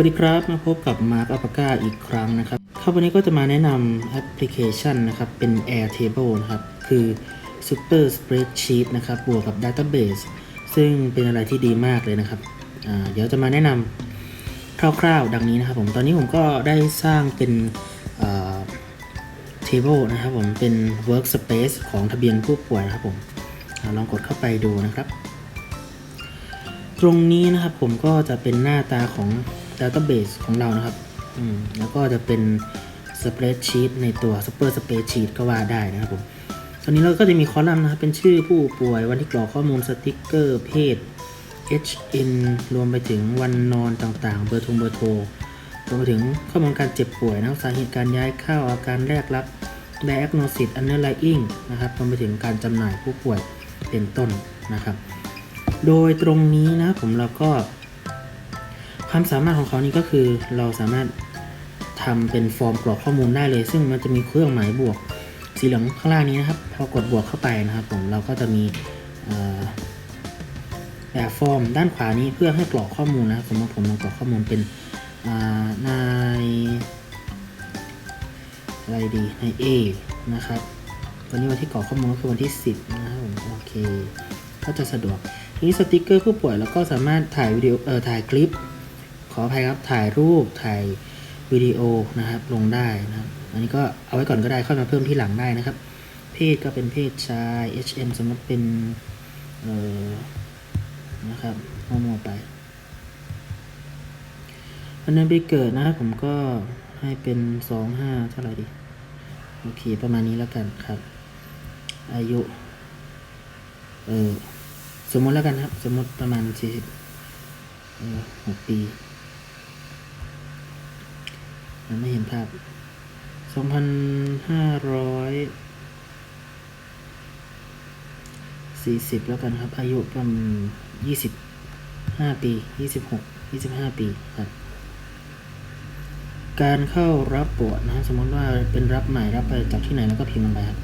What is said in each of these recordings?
วัสดีครับ มาพบกับ Mark a l p a c a อีกครั้งนะครับครับวันนี้ก็จะมาแนะนำแอปพลิเคชันนะครับเป็น Airtable นะครับ คือ Super Spreadsheet นะครับบวกกับ Database ซึ่งเป็นอะไรที่ดีมากเลยนะครับ เดี๋ยวจะมาแนะนำคร่าวๆ ดังนี้นะครับผมตอนนี้ผมก็ได้สร้างเป็น table นะครับผมเป็น workspace ของทะเบียนผู้ป่วยนะครับผมอลองกดเข้าไปดูนะครับ ตรงนี้นะครับผมก็จะเป็นหน้าตาของ Database ของเรานะครับแล้วก็จะเป็น Spreadsheet ในตัว Super Spreadsheet ก็ว่าได้นะครับผมตอนนี้เราก็จะมีคอลัมน์นะครับ เป็นชื่อผู้ป่วยวันที่กรอกข้อมูลสติ๊กเกอร์เพศ HN รวมไปถึงวันนอนต่างๆ เบอร์ทรเบอร์โทรรวมไปถึงข้อมูลการเจ็บป่วยนะครับสาเหตุการย้ายเข้าอาการแรกรับ diagnosis underlying นะครับรวมไปถึงการจำหน่ายผู้ป่วยเป็นต้นนะครับ โดยตรงนี้นะผมเราก็ ความสามารถของเขานี่ก็คือเราสามารถทำเป็นฟอร์มกรอกข้อมูลได้เลย ซึ่งมันจะมีเครื่องหมายบวกสีเหลืองข้างล่างนี้นะครับ พอกดบวกเข้าไปนะครับผมเราก็จะมีแบบฟอร์มด้านขวานี้เพื่อให้กรอกข้อมูลนะครับสมมติผมลองกรอกข้อมูลเป็นนายอะไรดีใน A นะครับวันนี้วันที่กรอกข้อมูลก็คือวันที่ 10 นะครับผมโอเค ก็จะสะดวกทีนี้สติกเกอร์ผู้ป่วยเราก็สามารถถ่ายวิดีโอเออถ่ายคลิป ออภัยครับถ่ายรูปถ่ายวิดีโอนะครับลงได้นะครับอันนี้ก็เอาไว้ก่อนก็ได้ค่อยมาเพิ่มที่หลังได้นะครับ เพศก็เป็นเพศชาย HM สมมติเป็นเออนะครับมั่วๆไปวันนั้นไปเกิดนะครับผมก็ให้เป็นสองห้าเท่าไหร่ดีโอเคประมาณนี้แล้วกันครับ อายุเออสมมติแล้วกันครับ สมมติประมาณสี่สิบหกปี ไม่เห็นภาพสองพันห้าร้อยสี่สิบแล้วกันครับ อายุประมาณยี่สิบห้าปียี่สิบหกยี่สิบห้าปีครับ การเข้ารับปวดนะสมมติว่าเป็นรับใหม่รับไปจากที่ไหนแล้วก็พิมพ์ลงไปครับ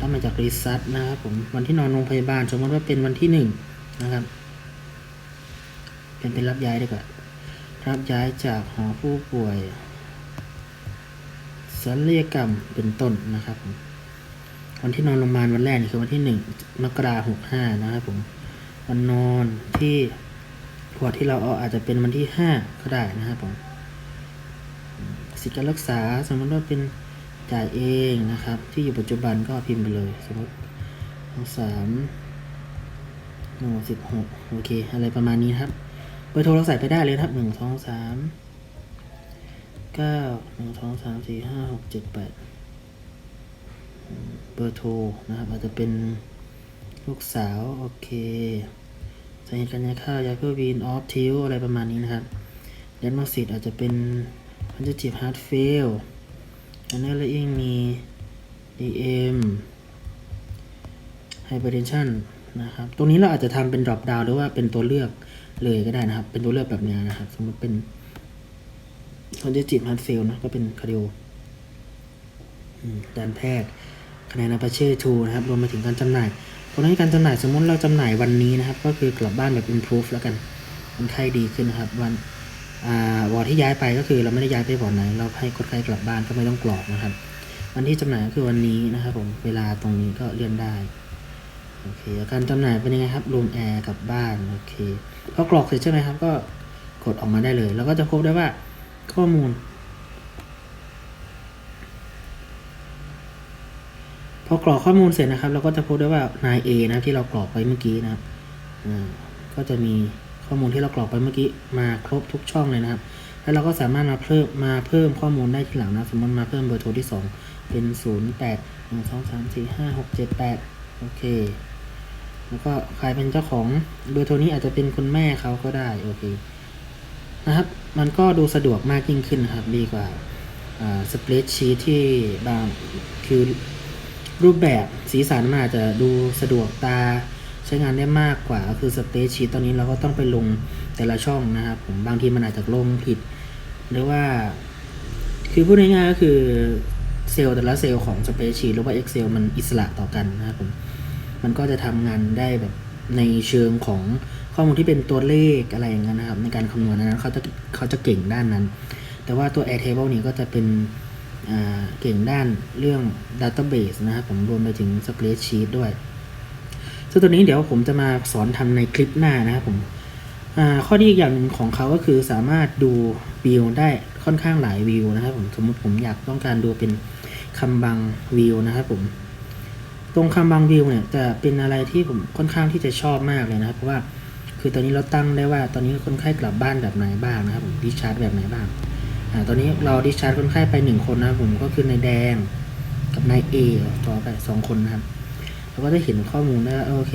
รับมาจากรีซัตนะครับผมวันที่นอนโรงพยาบาล สมมติว่าเป็นวันที่หนึ่งนะครับ เป็นเป็นรับย้ายดีกว่ารับย้ายจากหอผู้ป่วย ศัลยกรรมเป็นต้นนะครับผมวันที่นอนโรงพยาบาลวันแรกนี่คือวันที่หนึ่งมกราหกห้านะครับผมวันนอนที่พอร์ตที่เราเอาอาจจะเป็นวันที่ห้าก็ได้นะครับผมสิทธิการรักษาสมมติว่าเป็นจ่ายเองนะครับ ที่อยู่ปัจจุบันก็พิมพ์ไปเลย สมมติสามหนึ่งสิบหกโอเค อะไรประมาณนี้ครับเบอร์โทรเราใส่ไปได้เลยครับหนึ่งสองสาม เก้าหนึ่งสองสามสี่ห้าหกเจ็ดแปดเบอร์โทรนะครับ อาจจะเป็นลูกสาวโอเคสาเหตุการย้ายเข้ายาเพื่อวีนออฟทิวอะไรประมาณนี้นะครับเดนมาสิตอาจจะเป็นพันธุจิบฮาร์ดเฟลอันนี้เราเองมี DM hypertension นะครับ ตรงนี้เราอาจจะทำเป็น drop down หรือว่าเป็นตัวเลือกเลยก็ได้นะครับ เป็นตัวเลือกแบบนี้นะครับ สมมติเป็น congestive heart fail นะ ก็เป็น cardio อืมการแพทย์คะแนนอาปาเช่2นะครับ รวมไปถึงการจำหน่ายเพราะนั้นการจำหน่ายสมมติเราจำหน่ายวันนี้นะครับ ก็คือกลับบ้านแบบ improve แล้วกันคนไข้ดีขึ้นนะครับ วันอวอร์ที่ย้ายไปก็คือเราไม่ได้ย้ายไปวอร์ดไหน เราให้คนไข้กลับบ้านก็ไม่ต้องกรอกนะครับ วันที่จำหน่ายก็คือวันนี้นะครับผมเวลาตรงนี้ก็เลื่อนได้โอเคการจำหน่ายเป็นยังไงครับรูมแอร์กลับบ้านโอเคพอกรอกเสร็จใช่ไหมครับก็กดออกมาได้เลย แล้วก็จะพบได้ว่า ข้อมูล พอกรอกข้อมูลเสร็จนะครับ เราก็จะพบได้ว่านาย A นะที่เรากรอกไปเมื่อกี้นะครับก็จะมีข้อมูลที่เรากรอกไปเมื่อกี้มาครบทุกช่องเลยนะครับ แล้วเราก็สามารถมาเพิ่มมาเพิ่มข้อมูลได้ทีหลังนะ สมมติมาเพิ่มเบอร์โทรที่ 2 เป็น 0 8 1 2 3 4 5 6 7 8 โอเค แล้วก็ใครเป็นเจ้าของเบอร์โทรนี้อาจจะเป็นคุณแม่เขาก็ได้ โอเค นะครับ มันก็ดูสะดวกมากยิ่งขึ้นนะครับ ดีกว่าสเปรดชีทที่บางคือรูปแบบสีสันมันอาจจะดูสะดวกตาใช้งานได้มากกว่า ก็คือสเปรดชีตอนนี้เราก็ต้องไปลงแต่ละช่องนะครับ ผมบางทีมันอาจจะลงผิด หรือว่า คือพูดง่ายๆก็คือเซลล์แต่ละเซลล์ของสเปรดชีหรือว่า Excel มันอิสระต่อกันนะครับผมมันก็จะทำงานได้แบบในเชิงของ ข้อมูลที่เป็นตัวเลขอะไรอย่างเงี้ยนะครับ ในการคำนวณนั้นเขาจะเขาจะเก่งด้านนั้น แต่ว่าตัว Airtable นี่ก็จะเป็นเก่งด้านเรื่อง Database นะครับ ผมรวมไปถึง Spreadsheet ด้วย ซึ่งตัวนี้เดี๋ยวผมจะมาสอนทำในคลิปหน้านะครับผมข้อดีอีกอย่างหนึ่งของเขาก็คือสามารถดูวิวได้ค่อนข้างหลายวิวนะครับผมสมมติผมอยากต้องการดูเป็นคำบังวิวนะครับผมตรงคำบังวิวเนี่ยจะเป็นอะไรที่ผมค่อนข้างที่จะชอบมากเลยนะครับเพราะว่า คือตอนนี้เราตั้งได้ว่าตอนนี้คนไข้กลับบ้านแบบไหนบ้างนะครับผมดิชาร์จแบบไหนบ้างอ่าตอนนี้เราดิชาร์จคนไข้ไปหนึ่งคนนะผมก็คือนายแดงกับนายเอต่อไปสองคนนะครับเราก็จะเห็นข้อมูลได้ว่าโอเค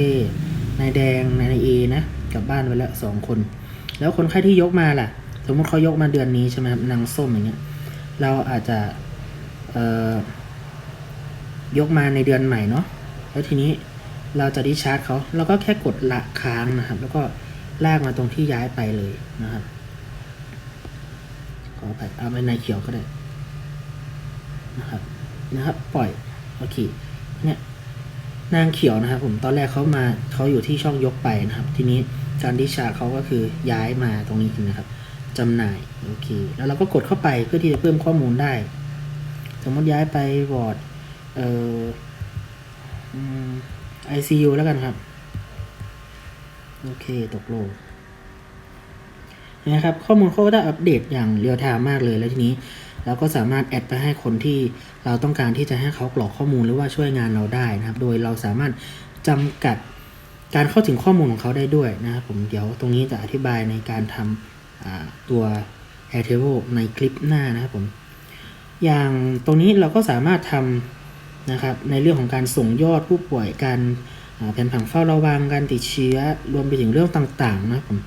นายแดงนายเอนะกลับบ้านไปแล้วสองคน แล้วคนไข้ที่ยกมาล่ะ สมมติเขายกมาเดือนนี้ใช่ไหมครับนางส้มอย่างเงี้ยเราอาจจะเอ่อยกมาในเดือนใหม่เนาะแล้วทีนี้ เราจะดิชาร์จเขาเราก็แค่กดละค้างนะครับ แล้วก็ลากมาตรงที่ย้ายไปเลยนะครับขอไปเอาไปในเขียวก็ได้นะครับนะครับ ปล่อยโอเคเนี่ยนางเขียวนะครับ ผมตอนแรกเขามาเขาอยู่ที่ช่องยกไปนะครับ ทีนี้การดิชาร์จเขาก็คือย้ายมาตรงนี้นะครับจำหน่ายโอเคแล้วเราก็กดเข้าไปเพื่อที่จะเพิ่มข้อมูลได้ สมมติย้ายไปวอร์ดเอ่อ ไอซียูแล้วกันครับ โอเค ตกลงนะครับ ข้อมูลเขาก็ได้อัปเดตอย่างเรียลไทม์มากเลยแล้วทีนี้เราก็สามารถแอดไปให้คนที่เราต้องการที่จะให้เขากรอกข้อมูลหรือว่าช่วยงานเราได้นะครับ โดยเราสามารถจำกัดการเข้าถึงข้อมูลของเขาได้ด้วยนะครับผมเดี๋ยวตรงนี้จะอธิบายในการทำอ่าตัว Airtable ในคลิปหน้านะครับผม อย่างตรงนี้เราก็สามารถทำ นะครับในเรื่องของการส่งยอดผู้ป่วยการแผนผังเฝ้าระวังการติดเชื้อรวมไปถึงเรื่องต่างๆนะครับผม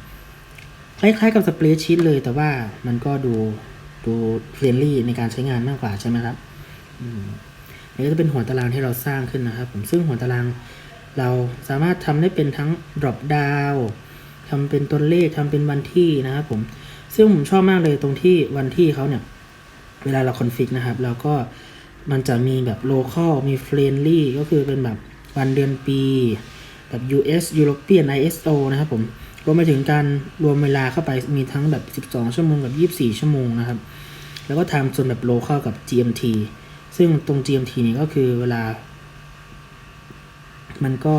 คล้ายๆกับสเปรดชีตเลย แต่ว่ามันก็ดูดูเฟรนลี่ในการใช้งานมากกว่าใช่ไหมครับอืมนี่ก็จะเป็นหัวตารางที่เราสร้างขึ้นนะครับผมซึ่งหัวตารางเราสามารถทำได้เป็นทั้ง drop down ทำเป็นตัวเลขทำเป็นวันที่นะครับผมซึ่งผมชอบมากเลยตรงที่วันที่เขาเนี่ย เวลาเราคอนฟิกนะครับแล้วก็ มันจะมีแบบ local มี friendly ก็คือเป็นแบบวันเดือนปีแบบ US European ISO นะครับผมรวมไปถึงการรวมเวลาเข้าไปมีทั้งแบบ 12 ชั่วโมงกับ 24 ชั่วโมงนะครับ แล้วก็ไทม์โซนแบบ local กับ GMT ซึ่งตรง GMT นี่ก็คือเวลา มันก็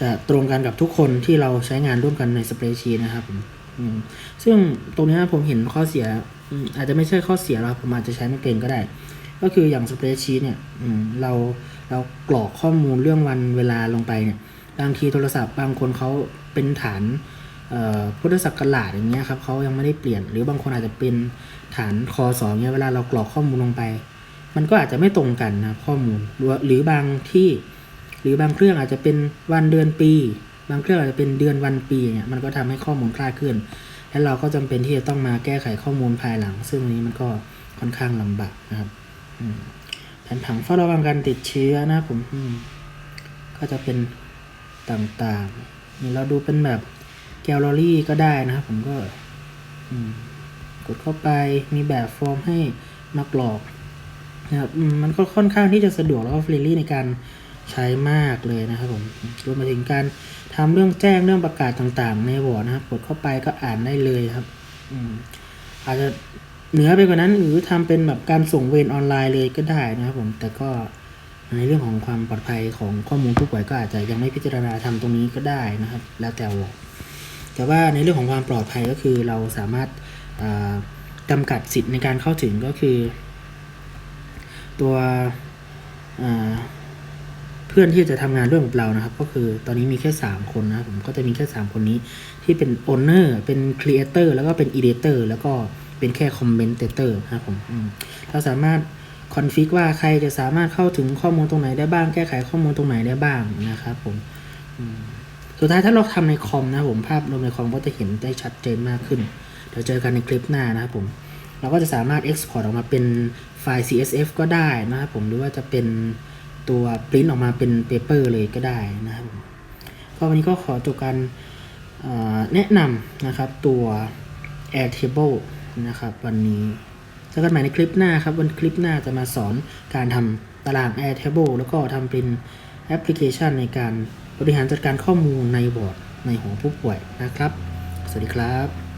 จะตรงกันกับทุกคนที่เราใช้งานร่วมกันในสเปรชีนะครับผมซึ่งตรงนี้ผมเห็นข้อเสียอืมอาจจะไม่ใช่ข้อเสียเราผมอาจจะใช้ไม่เป็นก็ได้ ก็คืออย่างสเปร d ชี e เนี่ยอืเราเรากรอกข้อมูลเรื่องวันเวลาลงไปเนี่ยบางทีโทรศัพท์บางคนเขาเป็นฐานพุทธศักราชอย่างเงี้ยครับเขายังไม่ได้เปลี่ยน หรือบางคนอาจจะเป็นฐานคอสองเนี่ยเวลาเรากรอกข้อมูลลงไป มันก็อาจจะไม่ตรงกันนะข้อมูลหรือบางที่ หรือบางเครื่องอาจจะเป็นวันเดือนปี บางเครื่องอาจจะเป็นเดือนวันปีเนี่ยมันก็ทำให้ข้อมูลคลาดเคลื่อนและเราก็จำเป็นที่จะต้องมาแก้ไขข้อมูลภายหลัง ซึ่งอันนี้มันก็ค่อนข้างลำบากนะครับ แผนผังเฝ้าระวังการติดเชื้อนะผมมก็จะเป็นต่างๆนี่เราดูเป็นแบบแกลเลอรี่ก็ได้นะครับผมก็กดเข้าไปมีแบบฟอร์มให้มากรอกนะครับมมันก็ค่อนข้างที่จะสะดวกแล้วก็ฟรนลี่ในการใช้มากเลยนะครับผมรวมไปถึงการทำเรื่องแจ้งเรื่องประกาศต่างๆ ในวอร์ดนะครับ กดเข้าไปก็อ่านได้เลยครับอืมอาจจะ เหนือไปกว่านั้นหรือทำเป็นแบบการส่งเวรออนไลน์เลยก็ได้นะครับผม แต่ก็ในเรื่องของความปลอดภัยของข้อมูลผู้ป่วยก็อาจจะยังไม่พิจารณาทำตรงนี้ก็ได้นะครับ แล้วแต่วอร์ดแต่ว่าในเรื่องของความปลอดภัยก็คือเราสามารถอ่าจำกัดสิทธิ์ในการเข้าถึงก็คือ ตัวเพื่อนที่จะทำงานร่วมกับเรานะครับ ก็คือตอนนี้มีแค่ 3 คนนะผมก็จะมีแค่ 3 คนนี้ที่เป็น owner เป็น creator แล้วก็เป็น editor แล้วก็ เป็นแค่ commentator นะครับผมอืมเราสามารถคอนฟิกว่าใครจะสามารถเข้าถึงข้อมูลตรงไหนได้บ้าง แก้ไขข้อมูลตรงไหนได้บ้างนะครับผมอืมสุดท้ายถ้าเราทำในคอมนะครับผมภาพรวมในคอมก็จะเห็นได้ชัดเจนมากขึ้น เดี๋ยวเจอกันในคลิปหน้านะครับผมเราก็จะสามารถ Export ออกมาเป็นไฟล์ CSF ก็ได้นะครับผมหรือว่าจะเป็นตัวปริ้นออกมาเป็นเปเปอร์เลยก็ได้นะครับผมก็วันนี้ก็ขอจบการเอ่อแนะนำนะครับตัว Airtable นะครับวันนี้เจอกันใหม่ในคลิปหน้าครับ วันคลิปหน้าจะมาสอนการทำตาราง Airtable แล้วก็ทำเป็นแอปพลิเคชันในการบริหารจัดการข้อมูลในบอร์ดในหอผู้ป่วยนะครับ สวัสดีครับ